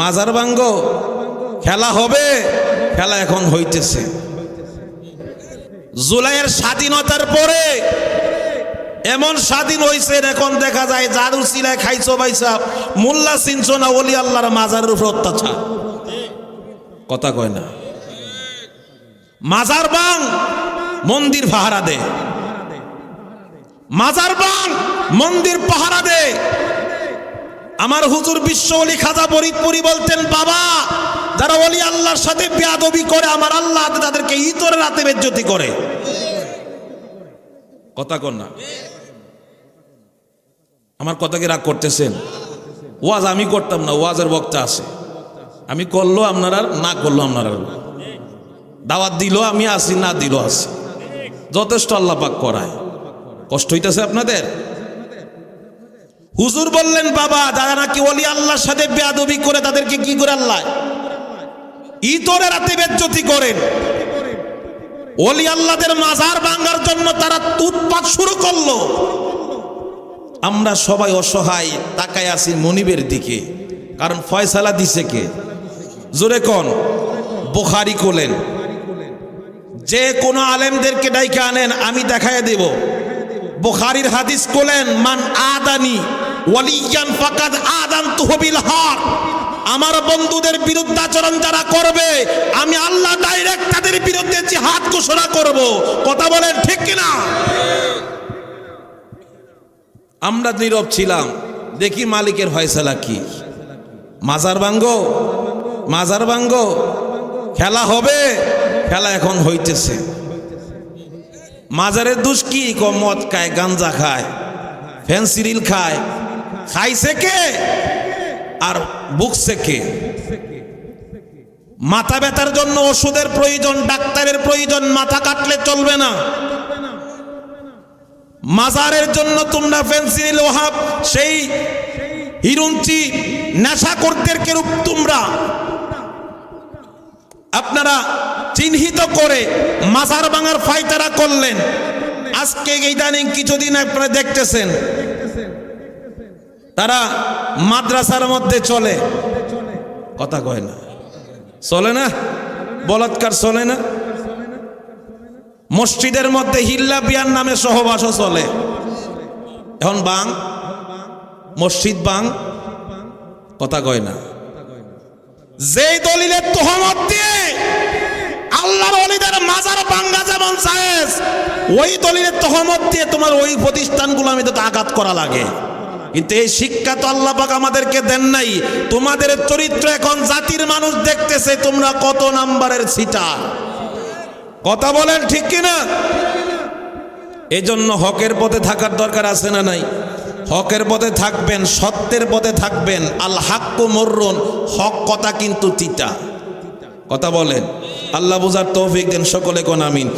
মাজার ভাঙ্গ। খেলা হবে, খেলা এখন হইতেছে। জুলাইয়ের স্বাধীনতার পরে এমন স্বাধীন হয়েছে এখন দেখা যায় জাদু সিলায় খাইছো বাইসা, মোল্লা চিনছো না ওলি আল্লাহর মাজারের উপর অত্যাচার। কথা কয় না। মাজার বাং মন্দির পাহারা দে। মাজার বাং মন্দির পাহারা দে। আমার হুজুর বিশ্ব অলি খাজা ফরিদপুরি বলতেন, বাবা, যারা অলি আল্লাহর সাথে বেয়াদবি করে, আমার আল্লাহ তাদেরকে ইতরের রাতে বেজ্জতি করে। কথা কন না। আমার কথাকে রাগ করতেছেন? ওয়াজ আমি করতাম না, ওয়াজের বক্তা আছে। আমি করল আপনারা না করল আপনারা দাওয়াত দিল আমি আসি না দিল আসি যথেষ্ট আল্লাহ পাক করায়। কষ্ট হইতেছে আপনাদের? হুজুর বললেন, বাবা, যারা নাকি অলি আল্লাহর সাথে বেয়াদবি করে, তাদেরকে কি করে আল্লাহ? ইতরে রাতে বেজ্জতি করেন। অলি আল্লাহদের মাজার ভাঙ্গার জন্য তারা উৎপাত শুরু করল। আমরা সবাই অসহায়, তাকায় আছি মনিবের দিকে, কারণ ফয়সালা দিছে কে? জোরে কন, বুখারি কোলেন যে কোনো আলেমদেরকে ডাইকে আনেন, আমি দেখায় দেব। বুখারির হাদিস কোলেন মান আদানি ওয়ালিয়ান ফাকাদ আদান তুহবিল হক। আমার বন্ধুদের বিরুদ্ধাচরণ যারা করবে, আমি আল্লাহ ডাইরেক্ট তাদের বিরুদ্ধে জিহাদ ঘোষণা করব। কথা বলেন ঠিক কিনা? আমরা নীরব ছিলাম, দেখি মালিকের ফয়সালা কি। মাজার ভাঙ্গ? মাজার ভাঙ্গ? খেলা হবে? খেলা এখন হইতেছে। মাজারের দুষ কি? মদ খায়, গাঞ্জা খায় ফেন্সিরিল খায় খাইছে কে? আর বুকছে কে? মাথা ব্যথার জন্য ওষুধের প্রয়োজন, ডাক্তারের প্রয়োজন, মাথা কাটলে চলবে না। মাজারের জন্য তোমরা ফেন্সিল ওহাব, সেই হিরুঞ্চি নেশা করতে রূপ তোমরা। আপনারা চিহ্নিত করে মাজার ভাঙার ফাইতারা করলেন। আজকে ইদানিং কিছুদিন আপনারা দেখতেছেন তারা মাদ্রাসার মধ্যে চলে। কথা কয় না। চলে না? বলাৎকার চলে না? মসজিদের মধ্যে হিল্লা বিয়ার নামে সহবাসও চলে। এখন বাং? মসজিদ বাং? কথা কয় না। যেই দলিলের তোহমত দিয়ে আল্লাহর অলিদের মাজার বাঙ্গা যেমন ওই দলিলের তহমত দিয়ে তোমার ওই প্রতিষ্ঠানগুলো আমি তো আঘাত করা লাগে। কিন্তু এই শিক্ষা তো আল্লাহ পাক আমাদেরকে দেন নাই। তোমাদের চরিত্র এখন জাতির মানুষ দেখতেছে, তোমরা কত নাম্বারের ছিটা কথা বলেন ঠিক কিনা? এই জন্য হকের পথে থাকার দরকার আছে না নাই? হকের পথে থাকবেন, সত্যের পথে থাকবেন। আল হাক্কু মর্রন, হক কথা কিন্তু তিতা। কথা বলেন। আল্লাহ বুঝার তৌফিক দেন সকলে কোন আমিন।